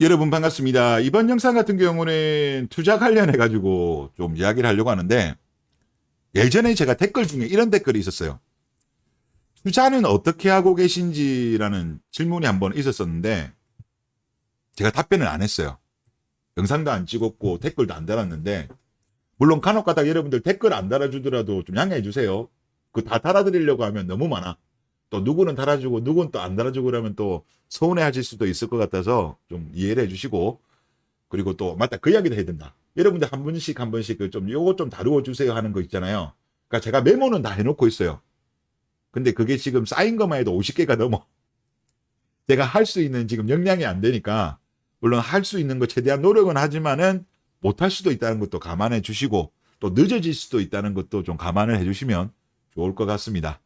여러분 반갑습니다. 이번 영상 같은 경우는 투자 관련해 가지고 좀 이야기를 하려고 하는데 예전에 제가 댓글 중에 이런 댓글이 있었어요. 투자는 어떻게 하고 계신지라는 질문이 한 번 있었었는데 제가 답변을 안 했어요. 영상도 안 찍었고 댓글도 안 달았는데 물론 간혹 가다 여러분들 댓글 안 달아주더라도 좀 양해해 주세요. 그 다 달아드리려고 하면 너무 많아. 또 누구는 달아주고 누구는 또 안 달아주고 그러면 또 서운해 하실 수도 있을 것 같아서 좀 이해를 해 주시고 그리고 또 맞다 그 이야기도 해야 된다. 여러분들 한 분씩 한 번씩 그 좀 요거 좀 다루어 주세요 하는 거 있잖아요. 그러니까 제가 메모는 다 해놓고 있어요. 근데 그게 지금 쌓인 것만 해도 50개가 넘어. 제가 할 수 있는 지금 역량이 안 되니까 물론 할 수 있는 거 최대한 노력은 하지만은 못 할 수도 있다는 것도 감안해 주시고 또 늦어질 수도 있다는 것도 좀 감안을 해 주시면 좋을 것 같습니다.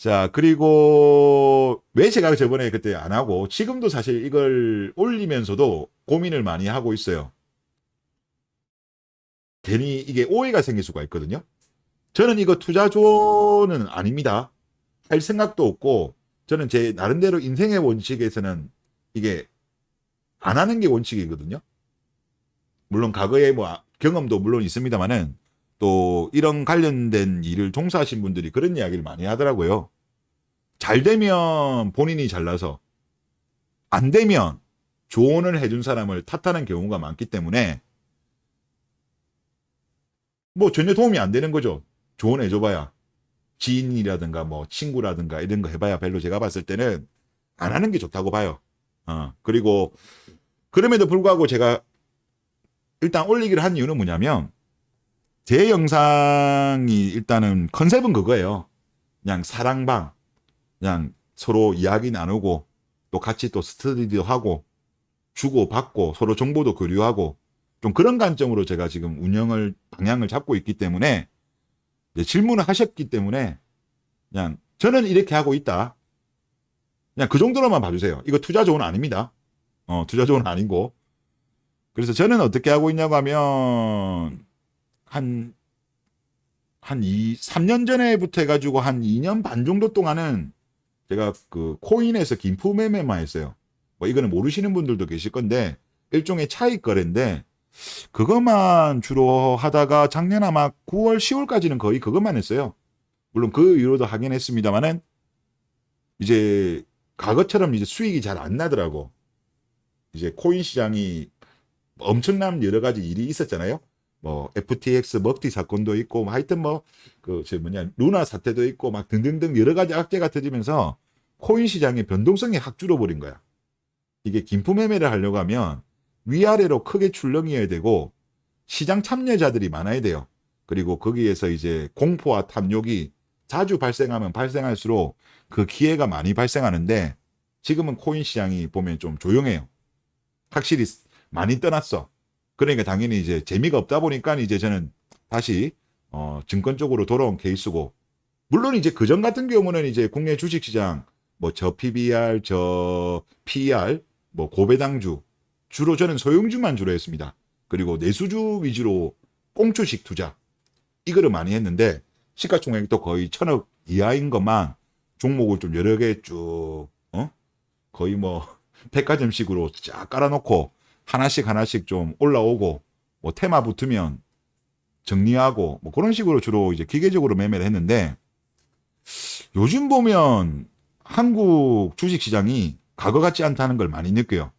자, 그리고 왜 제가 저번에 그때 안 하고 지금도 사실 이걸 올리면서도 고민을 많이 하고 있어요. 괜히 이게 오해가 생길 수가 있거든요. 저는 이거 투자 조언은 아닙니다. 할 생각도 없고 저는 제 나름대로 인생의 원칙에서는 이게 안 하는 게 원칙이거든요. 물론 과거에 뭐 경험도 물론 있습니다만은 또 이런 관련된 일을 종사하신 분들이 그런 이야기를 많이 하더라고요. 잘 되면 본인이 잘나서 안 되면 조언을 해준 사람을 탓하는 경우가 많기 때문에 뭐 전혀 도움이 안 되는 거죠. 조언해줘봐야 지인이라든가 뭐 친구라든가 이런 거 해봐야 별로 제가 봤을 때는 안 하는 게 좋다고 봐요. 어 그리고 그럼에도 불구하고 제가 일단 올리기를 한 이유는 뭐냐면 제 영상이 일단은 컨셉은 그거예요. 그냥 사랑방, 그냥 서로 이야기 나누고 또 같이 또 스터디도 하고 주고 받고 서로 정보도 교류하고 좀 그런 관점으로 제가 지금 운영을 방향을 잡고 있기 때문에 질문을 하셨기 때문에 그냥 저는 이렇게 하고 있다. 그냥 그 정도로만 봐주세요. 이거 투자 조언 아닙니다. 어, 투자 조언 아니고. 그래서 저는 어떻게 하고 있냐고 하면 한, 한 2, 3년 전에부터 해가지고 한 2년 반 정도 동안은 제가 그 코인에서 김프 매매만 했어요. 뭐 이거는 모르시는 분들도 계실 건데 일종의 차익 거래인데 그것만 주로 하다가 작년 아마 9월, 10월까지는 거의 그것만 했어요. 물론 그 이후로도 하긴 했습니다만은 이제 과거처럼 이제 수익이 잘 안 나더라고. 이제 코인 시장이 엄청난 여러 가지 일이 있었잖아요. 뭐 FTX 먹튀 사건도 있고 뭐 하여튼 뭐그저 뭐냐 루나 사태도 있고 막 등등등 여러 가지 악재가 터지면서 코인 시장의 변동성이 확 줄어버린 거야. 이게 김품 매매를 하려고 하면 위아래로 크게 출렁이어야 되고 시장 참여자들이 많아야 돼요. 그리고 거기에서 이제 공포와 탐욕이 자주 발생하면 발생할수록 그 기회가 많이 발생하는데 지금은 코인 시장이 보면 좀 조용해요. 확실히 많이 떠났어. 그러니까 당연히 이제 재미가 없다 보니까 이제 저는 다시 어 증권 쪽으로 돌아온 케이스고 물론 이제 그전 같은 경우는 이제 국내 주식 시장 뭐 저 PBR, 저 PER, 뭐 고배당주 주로 저는 소형주만 주로 했습니다. 그리고 내수주 위주로 꽁초식 투자 이거를 많이 했는데 시가총액도 거의 천억 이하인 것만 종목을 좀 여러 개쭉 어? 거의 뭐 백화점식으로 쫙 깔아놓고 하나씩 하나씩 좀 올라오고 뭐 테마 붙으면 정리하고 뭐 그런 식으로 주로 이제 기계적으로 매매를 했는데 요즘 보면 한국 주식 시장이 과거 같지 않다는 걸 많이 느껴요.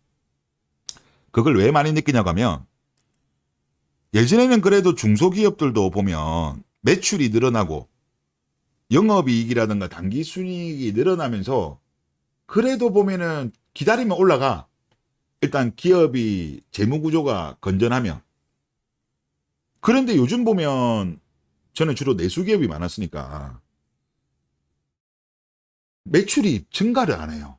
그걸 왜 많이 느끼냐고 하면 예전에는 그래도 중소기업들도 보면 매출이 늘어나고 영업이익이라든가 단기 순이익이 늘어나면서 그래도 보면은 기다리면 올라가. 일단 기업이 재무 구조가 건전하면. 그런데 요즘 보면 저는 주로 내수 기업이 많았으니까 매출이 증가를 안 해요.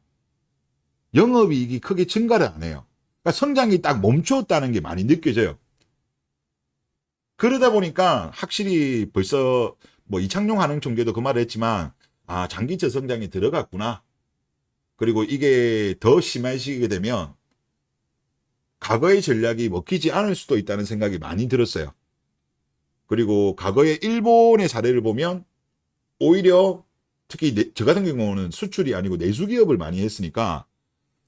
영업이익이 크게 증가를 안 해요. 그러니까 성장이 딱 멈추었다는 게 많이 느껴져요. 그러다 보니까 확실히 벌써 뭐 이창용 하는 총재도 그 말을 했지만 아 장기적 성장이 들어갔구나. 그리고 이게 더 심해지게 되면 과거의 전략이 먹히지 않을 수도 있다는 생각이 많이 들었어요. 그리고 과거의 일본의 사례를 보면 오히려 특히 내, 저 같은 경우는 수출이 아니고 내수 기업을 많이 했으니까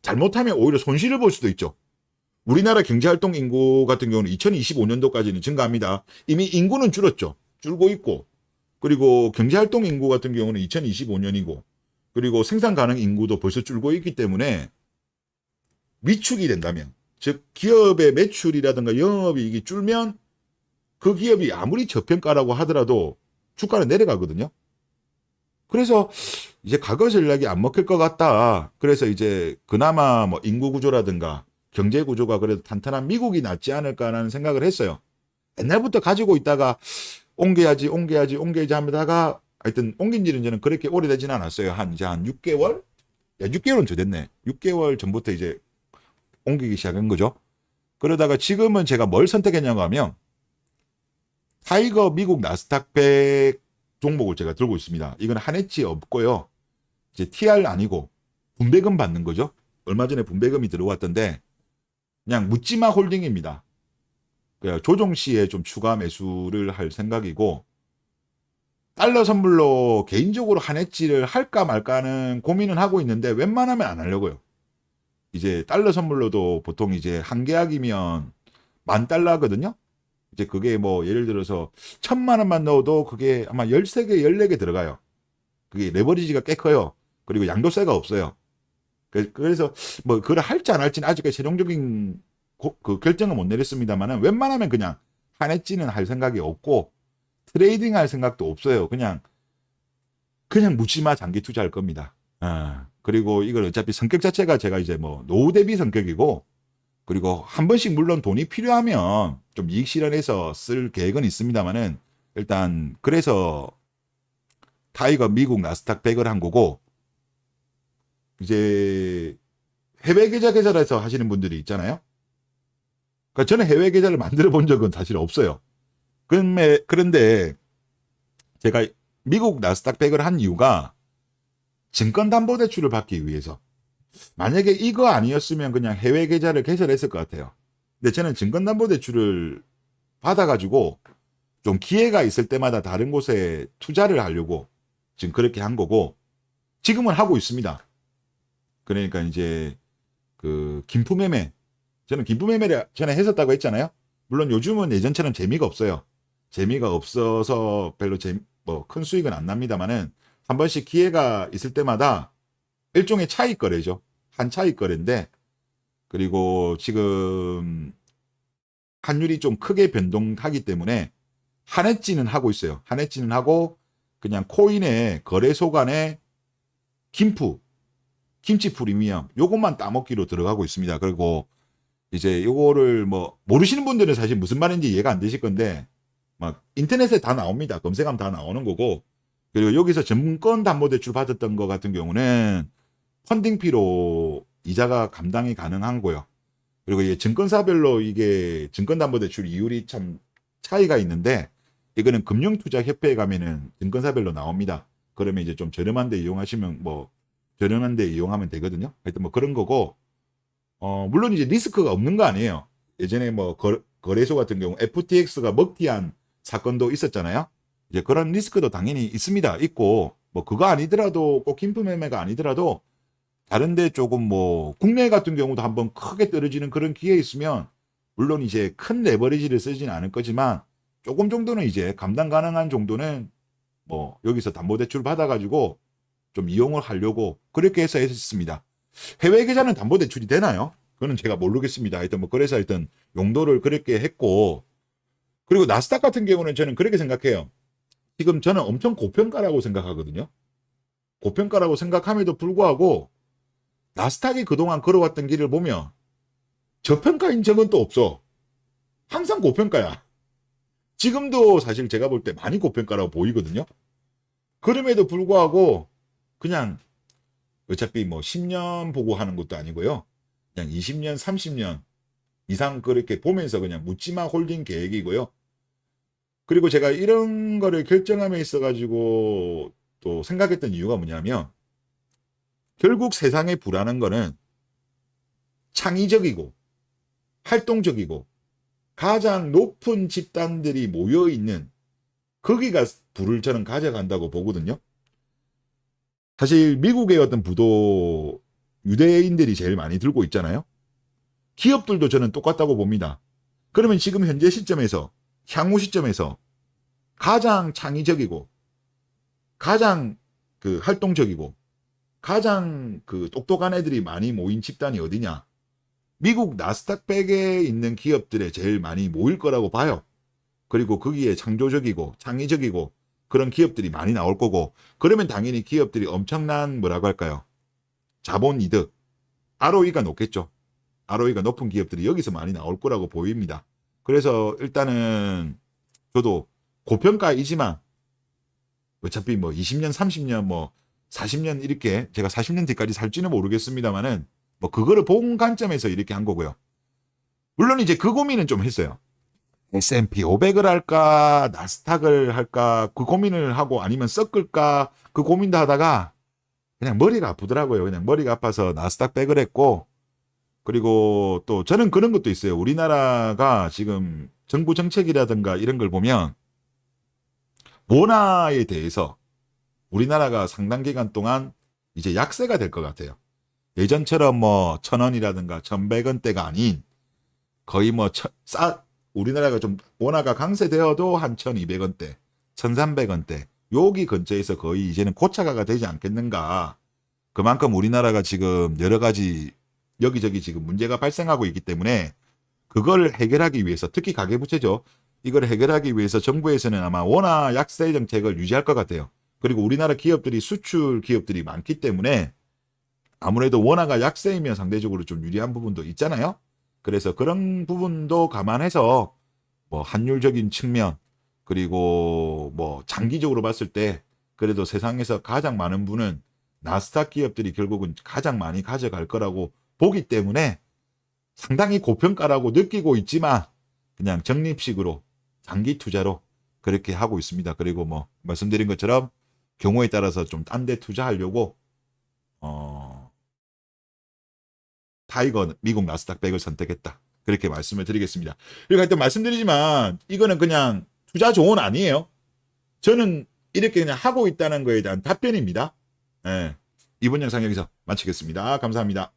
잘못하면 오히려 손실을 볼 수도 있죠. 우리나라 경제활동 인구 같은 경우는 2025년도까지는 증가합니다. 이미 인구는 줄었죠. 줄고 있고 그리고 경제활동 인구 같은 경우는 2025년이고 그리고 생산 가능 인구도 벌써 줄고 있기 때문에 위축이 된다면 즉 기업의 매출이라든가 영업이익이 줄면 그 기업이 아무리 저평가라고 하더라도 주가는 내려가거든요. 그래서 이제 과거 전략이 안 먹힐 것 같다. 그래서 이제 그나마 뭐 인구 구조라든가 경제 구조가 그래도 탄탄한 미국이 낫지 않을까라는 생각을 했어요. 옛날부터 가지고 있다가 옮겨야지, 옮겨야지, 옮겨야지 하다가 하여튼 옮긴 지는 저는 그렇게 오래되진 않았어요. 한 이제 한 6개월? 야, 6개월은 저 됐네. 6개월 전부터 이제 옮기기 시작한 거죠. 그러다가 지금은 제가 뭘 선택했냐고 하면 타이거 미국 나스닥 100 종목을 제가 들고 있습니다. 이건 한해치 없고요. 이제 TR 아니고 분배금 받는 거죠. 얼마 전에 분배금이 들어왔던데 그냥 묻지마 홀딩입니다. 그 조정 시에 좀 추가 매수를 할 생각이고 달러 선물로 개인적으로 한해치를 할까 말까는 고민은 하고 있는데 웬만하면 안 하려고요. 이제 달러 선물로도 보통 이제 한 계약이면 만 달러거든요. 이제 그게 뭐 예를 들어서 천만 원만 넣어도 그게 아마 13개, 14개 들어가요. 그게 레버리지가 꽤 커요. 그리고 양도세가 없어요. 그- 그래서 뭐 그걸 할지 안 할지는 아직까지 최종적인 고- 그 결정은 못 내렸습니다만은 웬만하면 그냥 한해찌는 할 생각이 없고 트레이딩 할 생각도 없어요. 그냥 그냥 묻지마 장기 투자할 겁니다. 아, 그리고 이걸 어차피 성격 자체가 제가 이제 뭐 노후 대비 성격이고 그리고 한 번씩 물론 돈이 필요하면 좀 이익 실현해서 쓸 계획은 있습니다만은 일단 그래서 타이거 미국 나스닥 100을 한 거고 이제 해외 계좌 개설해서 하시는 분들이 있잖아요. 그러니까 저는 해외 계좌를 만들어 본 적은 사실 없어요. 그런데 제가 미국 나스닥 100을 한 이유가 증권담보대출을 받기 위해서. 만약에 이거 아니었으면 그냥 해외 계좌를 개설했을 것 같아요. 근데 저는 증권담보대출을 받아가지고 좀 기회가 있을 때마다 다른 곳에 투자를 하려고 지금 그렇게 한 거고 지금은 하고 있습니다. 그러니까 이제 그 김프매매 저는 김프매매를 전에 했었다고 했잖아요. 물론 요즘은 예전처럼 재미가 없어요. 재미가 없어서 별로 뭐 큰 수익은 안 납니다만은 한 번씩 기회가 있을 때마다 일종의 차익 거래죠. 한 차익 거래인데 그리고 지금 환율이 좀 크게 변동하기 때문에 한해지는 하고 있어요. 한해지는 하고 그냥 코인의 거래소 간에 김프 김치 프리미엄 요것만 따먹기로 들어가고 있습니다. 그리고 이제 요거를 뭐 모르시는 분들은 사실 무슨 말인지 이해가 안 되실 건데 막 인터넷에 다 나옵니다. 검색하면 다 나오는 거고 그리고 여기서 증권 담보 대출 받았던 거 같은 경우는 펀딩피로 이자가 감당이 가능한 거요. 그리고 이게 증권사별로 이게 증권 담보 대출 이율이 참 차이가 있는데 이거는 금융투자협회에 가면은 증권사별로 나옵니다. 그러면 이제 좀 저렴한 데 이용하시면 뭐 저렴한 데 이용하면 되거든요. 하여튼 뭐 그런 거고 어 물론 이제 리스크가 없는 거 아니에요. 예전에 뭐 거, 거래소 같은 경우 FTX가 먹튀한 사건도 있었잖아요. 이제 그런 리스크도 당연히 있습니다. 있고 뭐 그거 아니더라도 꼭 김프 매매가 아니더라도 다른데 조금 뭐 국내 같은 경우도 한번 크게 떨어지는 그런 기회 있으면 물론 이제 큰 레버리지를 쓰지는 않을 거지만 조금 정도는 이제 감당 가능한 정도는 뭐 여기서 담보대출 받아가지고 좀 이용을 하려고 그렇게 해서 했습니다. 해외 계좌는 담보대출이 되나요? 그거는 제가 모르겠습니다. 하여튼 뭐 그래서 하여튼 용도를 그렇게 했고 그리고 나스닥 같은 경우는 저는 그렇게 생각해요. 지금 저는 엄청 고평가라고 생각하거든요. 고평가라고 생각함에도 불구하고 나스닥이 그동안 걸어왔던 길을 보면 저평가인 적은 또 없어. 항상 고평가야. 지금도 사실 제가 볼 때 많이 고평가라고 보이거든요. 그럼에도 불구하고 그냥 어차피 뭐 10년 보고 하는 것도 아니고요. 그냥 20년, 30년 이상 그렇게 보면서 그냥 묻지마 홀딩 계획이고요. 그리고 제가 이런 거를 결정함에 있어 가지고 또 생각했던 이유가 뭐냐면 결국 세상에 불안한 거는 창의적이고 활동적이고 가장 높은 집단들이 모여 있는 거기가 불을 저는 가져간다고 보거든요. 사실 미국의 어떤 부도 유대인들이 제일 많이 들고 있잖아요. 기업들도 저는 똑같다고 봅니다. 그러면 지금 현재 시점에서 향후 시점에서 가장 창의적이고 가장 그 활동적이고 가장 그 똑똑한 애들이 많이 모인 집단이 어디냐? 미국 나스닥 백에 있는 기업들에 제일 많이 모일 거라고 봐요. 그리고 거기에 창조적이고 창의적이고 그런 기업들이 많이 나올 거고 그러면 당연히 기업들이 엄청난 뭐라고 할까요? 자본 이득, ROE가 높겠죠. ROE가 높은 기업들이 여기서 많이 나올 거라고 보입니다. 그래서 일단은 저도 고평가이지만 어차피 뭐 20년, 30년, 뭐 40년 이렇게 제가 40년 뒤까지 살지는 모르겠습니다만은 뭐 그거를 본 관점에서 이렇게 한 거고요. 물론 이제 그 고민은 좀 했어요. S&P 500을 할까, 나스닥을 할까, 그 고민을 하고 아니면 섞을까, 그 고민도 하다가 그냥 머리가 아프더라고요. 그냥 머리가 아파서 나스닥 백을 했고, 그리고 또 저는 그런 것도 있어요. 우리나라가 지금 정부 정책이라든가 이런 걸 보면 모나에 대해서 우리나라가 상당 기간 동안 이제 약세가 될 것 같아요. 예전처럼 뭐 천 원이라든가 천백 원대가 아닌 거의 뭐 싸 우리나라가 좀 원화가 강세되어도 한 천이백 원대, 천삼백 원대 여기 근처에서 거의 이제는 고차가가 되지 않겠는가. 그만큼 우리나라가 지금 여러 가지 여기저기 지금 문제가 발생하고 있기 때문에 그걸 해결하기 위해서 특히 가계부채죠. 이걸 해결하기 위해서 정부에서는 아마 원화 약세 정책을 유지할 것 같아요. 그리고 우리나라 기업들이 수출 기업들이 많기 때문에 아무래도 원화가 약세이면 상대적으로 좀 유리한 부분도 있잖아요. 그래서 그런 부분도 감안해서 뭐 환율적인 측면 그리고 뭐 장기적으로 봤을 때 그래도 세상에서 가장 많은 분은 나스닥 기업들이 결국은 가장 많이 가져갈 거라고 보기 때문에 상당히 고평가라고 느끼고 있지만 그냥 적립식으로 장기 투자로 그렇게 하고 있습니다. 그리고 뭐 말씀드린 것처럼 경우에 따라서 좀 딴 데 투자하려고 어 타이거 미국 나스닥 100을 선택했다. 그렇게 말씀을 드리겠습니다. 그리고 하여튼 말씀드리지만 이거는 그냥 투자 조언 아니에요. 저는 이렇게 그냥 하고 있다는 거에 대한 답변입니다. 예. 이번 영상 여기서 마치겠습니다. 감사합니다.